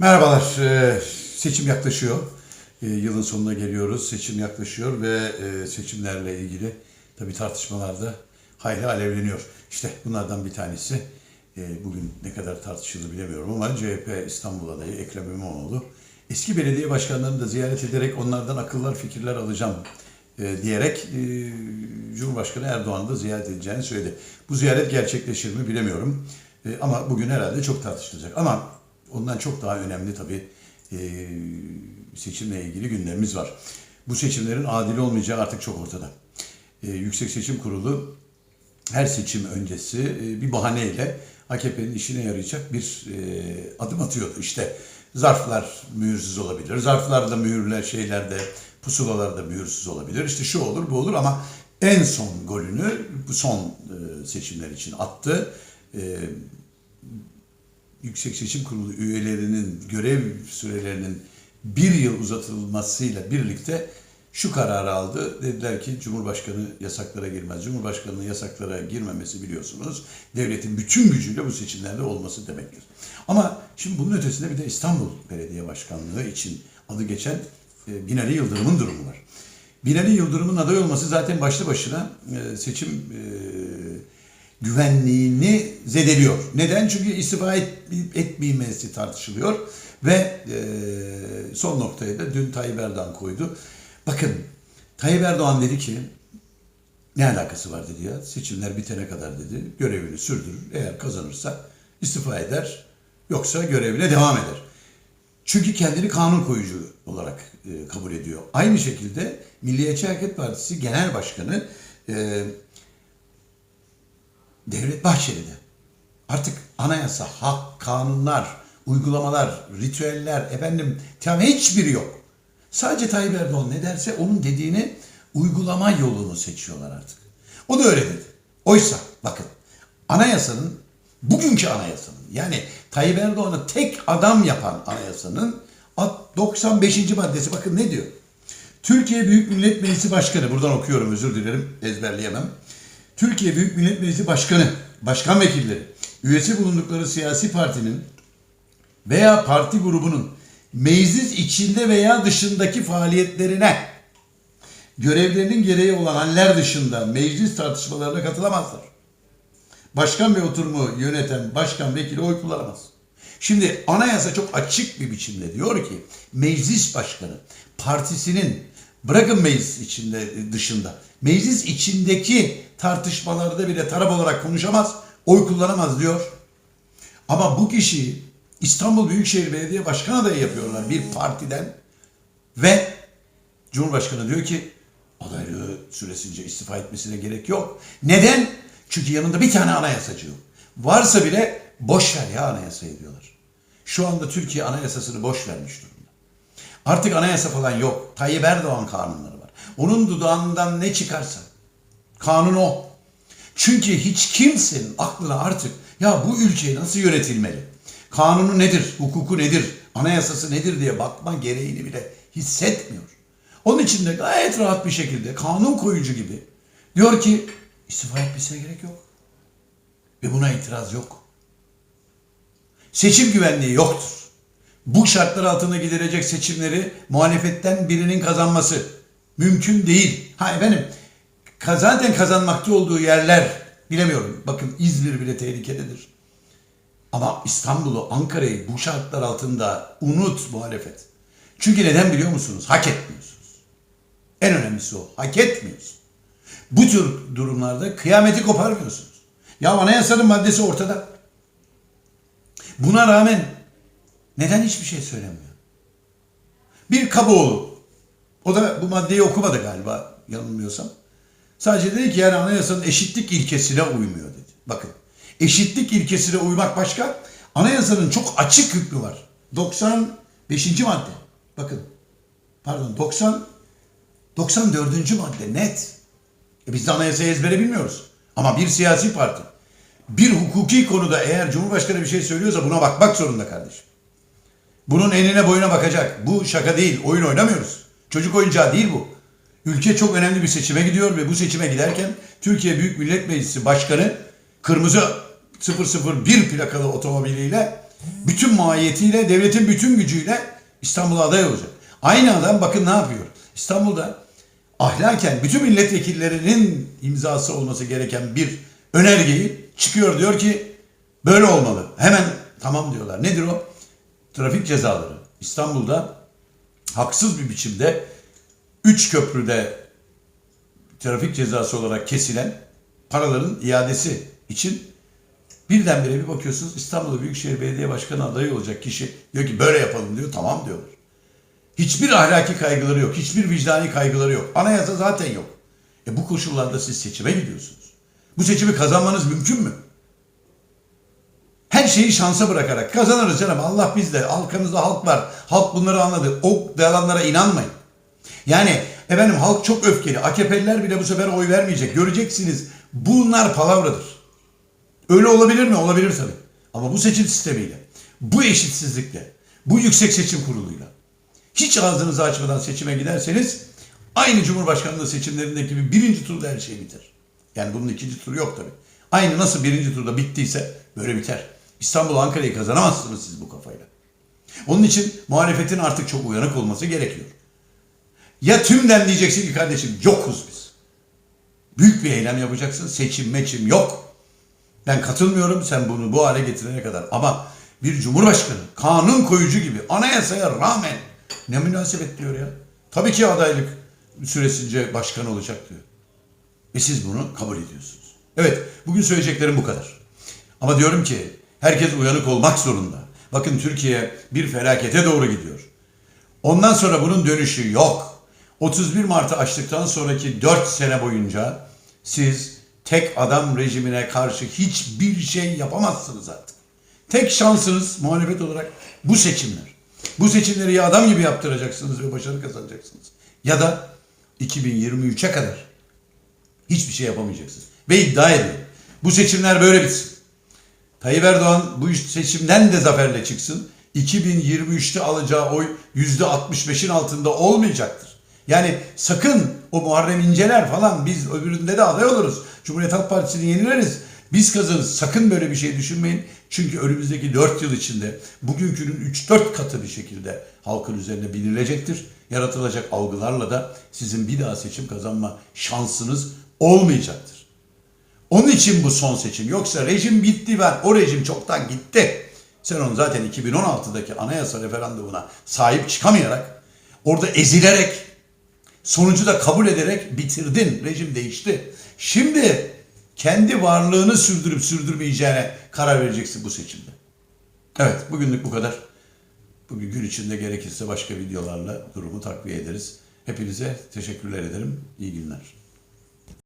Merhabalar. Ee, Seçim yaklaşıyor. Ee, Yılın sonuna geliyoruz. Seçim yaklaşıyor ve e, seçimlerle ilgili tabii tartışmalar da hayli alevleniyor. İşte bunlardan bir tanesi e, bugün ne kadar tartışılır bilemiyorum ama CHP İstanbul adayı Ekrem İmamoğlu eski belediye başkanlarını da ziyaret ederek onlardan akıllar fikirler alacağım e, diyerek e, Cumhurbaşkanı Erdoğan'ı da ziyaret edeceğini söyledi. Bu ziyaret gerçekleşir mi bilemiyorum. E, ama bugün herhalde çok tartışılacak. Ama ondan çok daha önemli tabii e, seçimle ilgili gündemimiz var. Bu seçimlerin adil olmayacağı artık çok ortada. E, Yüksek Seçim Kurulu her seçim öncesi e, bir bahaneyle AKP'nin işine yarayacak bir adım atıyordu. İşte zarflar mühürsüz olabilir. Zarflarda mühürler şeylerde pusulalarda mühürsüz olabilir. İşte şu olur bu olur ama en son golünü bu son seçimler için attı. Yüksek Seçim Kurulu üyelerinin görev sürelerinin bir yıl uzatılmasıyla birlikte şu kararı aldı. Dediler ki Cumhurbaşkanı yasaklara girmez. Cumhurbaşkanının yasaklara girmemesi biliyorsunuz devletin bütün gücüyle bu seçimlerde olması demektir. Ama şimdi bunun ötesinde bir de İstanbul Belediye Başkanlığı için adı geçen e, Binali Yıldırım'ın durumu var. Binali Yıldırım'ın aday olması zaten başlı başına e, seçim e, güvenliğini zedeliyor. Neden? Çünkü istifa et, etmemesi tartışılıyor ve e, son noktaya da dün Tayyip Erdoğan koydu. Bakın Tayyip Erdoğan dedi ki ne alakası var dedi ya seçimler bitene kadar dedi görevini sürdürür eğer kazanırsa istifa eder yoksa görevine devam eder. Çünkü kendini kanun koyucu olarak e, kabul ediyor. Aynı şekilde Milliyetçi Hareket Partisi Genel Başkanı e, Devlet Bahçeli'de artık anayasa, hak, kanunlar, uygulamalar, ritüeller, efendim tamam hiçbiri yok. Sadece Tayyip Erdoğan ne derse onun dediğini uygulama yolunu seçiyorlar artık. O da öyle dedi. Oysa bakın anayasanın bugünkü anayasanın yani Tayyip Erdoğan'ı tek adam yapan anayasanın 95. maddesi bakın ne diyor? Türkiye Büyük Millet Meclisi Başkanı, buradan okuyorum özür dilerim ezberleyemem. Türkiye Büyük Millet Meclisi Başkanı, başkan vekilleri, üyesi bulundukları siyasi partinin veya parti grubunun meclis içinde veya dışındaki faaliyetlerine görevlerinin gereği olan haller dışında meclis tartışmalarına katılamazlar. Başkan ve oturumu yöneten başkan vekili oy kullanamaz. Şimdi anayasa çok açık bir biçimde diyor ki meclis başkanı partisinin bırakın meclis içinde dışında meclis içindeki tartışmalarda bile taraf olarak konuşamaz, oy kullanamaz diyor. Ama bu kişiyi İstanbul Büyükşehir Belediye Başkanı adayı yapıyorlar bir partiden ve Cumhurbaşkanı diyor ki adaylığı süresince istifa etmesine gerek yok. Neden? Çünkü yanında bir tane anayasacı yok. Varsa bile boş ver ya anayasayı diyorlar. Şu anda Türkiye anayasasını boş vermiş durumda. Artık anayasa falan yok. Tayyip Erdoğan kanunları var. Onun dudağından ne çıkarsa kanun o. Çünkü hiç kimsenin aklına artık ya bu ülke nasıl yönetilmeli? Kanunu nedir? Hukuku nedir? Anayasası nedir diye bakma gereğini bile hissetmiyor. Onun için de gayet rahat bir şekilde kanun koyucu gibi diyor ki istifa etmesine gerek yok. Ve buna itiraz yok. Seçim güvenliği yoktur. Bu şartlar altında gidilecek seçimleri muhalefetten birinin kazanması mümkün değil. Ha efendim zaten kazanmakta olduğu yerler bilemiyorum. Bakın İzmir bile tehlikededir. Ama İstanbul'u, Ankara'yı bu şartlar altında unut muhalefet. Çünkü neden biliyor musunuz? Hak etmiyorsunuz. En önemlisi o. Hak etmiyorsun. Bu tür durumlarda kıyameti koparmıyorsunuz. Ya anayasanın maddesi ortada. Buna rağmen neden hiçbir şey söylemiyor? Bir Kaboğlu, o da bu maddeyi okumadı galiba yanılmıyorsam. Sadece dedi ki yani anayasanın eşitlik ilkesine uymuyor dedi. Bakın eşitlik ilkesine uymak başka. Anayasanın çok açık hükmü var. 95. madde. Bakın. Pardon 90 94. madde net. E biz de anayasayı ezbere bilmiyoruz. Ama bir siyasi parti bir hukuki konuda eğer Cumhurbaşkanı bir şey söylüyorsa buna bakmak zorunda kardeşim. Bunun enine boyuna bakacak. Bu şaka değil. Oyun oynamıyoruz. Çocuk oyuncağı değil bu. Ülke çok önemli bir seçime gidiyor ve bu seçime giderken Türkiye Büyük Millet Meclisi Başkanı kırmızı 001 plakalı otomobiliyle bütün mahiyetiyle, devletin bütün gücüyle İstanbul'a aday olacak. Aynı adam bakın ne yapıyor. İstanbul'da ahlaken bütün milletvekillerinin imzası olması gereken bir önergeyi çıkıyor diyor ki böyle olmalı. Hemen tamam diyorlar. Nedir o? Trafik cezaları. İstanbul'da haksız bir biçimde 3 köprüde trafik cezası olarak kesilen paraların iadesi için birdenbire bir bakıyorsunuz İstanbul Büyükşehir Belediye Başkanı adayı olacak kişi diyor ki böyle yapalım diyor. Tamam diyorlar. Hiçbir ahlaki kaygıları yok. Hiçbir vicdani kaygıları yok. Anayasa zaten yok. E bu koşullarda siz seçime gidiyorsunuz. Bu seçimi kazanmanız mümkün mü? Her şeyi şansa bırakarak kazanırız canım. Allah bizde. Halkımızda halk var. Halk bunları anladı. O yalanlara inanmayın. Yani efendim halk çok öfkeli. AKP'liler bile bu sefer oy vermeyecek. Göreceksiniz. Bunlar palavradır. Öyle olabilir mi? Olabilir tabii. Ama bu seçim sistemiyle, bu eşitsizlikle, bu yüksek seçim kuruluyla hiç ağzınızı açmadan seçime giderseniz aynı Cumhurbaşkanlığı seçimlerindeki gibi birinci turda her şey biter. Yani bunun ikinci turu yok tabii. Aynı nasıl birinci turda bittiyse böyle biter. İstanbul Ankara'yı kazanamazsınız siz bu kafayla. Onun için muhalefetin artık çok uyanık olması gerekiyor. Ya tümden diyeceksin ki kardeşim yokuz biz. Büyük bir eylem yapacaksın. Seçim meçim yok. Ben katılmıyorum sen bunu bu hale getirene kadar. Ama bir cumhurbaşkanı kanun koyucu gibi anayasaya rağmen ne münasebet diyor ya. Tabii ki adaylık süresince başkan olacak diyor. Ve siz bunu kabul ediyorsunuz. Evet bugün söyleyeceklerim bu kadar. Ama diyorum ki herkes uyanık olmak zorunda. Bakın Türkiye bir felakete doğru gidiyor. Ondan sonra bunun dönüşü yok. 31 Mart'ı açtıktan sonraki 4 sene boyunca siz tek adam rejimine karşı hiçbir şey yapamazsınız artık. Tek şansınız muhalefet olarak bu seçimler. Bu seçimleri ya adam gibi yaptıracaksınız ve başarı kazanacaksınız. Ya da 2023'e kadar hiçbir şey yapamayacaksınız. Ve iddia ediyorum. Bu seçimler böyle bitsin. Tayyip Erdoğan bu seçimden de zaferle çıksın. 2023'te alacağı oy %65'in altında olmayacaktır. Yani sakın o Muharrem İnceler falan biz öbüründe de aday oluruz. Cumhuriyet Halk Partisi'ni yenileriz. Biz kazanırız. Sakın böyle bir şey düşünmeyin. Çünkü önümüzdeki 4 yıl içinde bugünkünün 3-4 katı bir şekilde halkın üzerine binilecektir. Yaratılacak algılarla da sizin bir daha seçim kazanma şansınız olmayacaktır. Onun için bu son seçim. Yoksa rejim bitti ben o rejim çoktan gitti. Sen onu zaten 2016'daki anayasa referandumuna sahip çıkamayarak orada ezilerek sonucu da kabul ederek bitirdin. Rejim değişti. Şimdi kendi varlığını sürdürüp sürdürmeyeceğine karar vereceksin bu seçimde. Evet bugünlük bu kadar. Bugün gün içinde gerekirse başka videolarla durumu takviye ederiz. Hepinize teşekkürler ederim. İyi günler.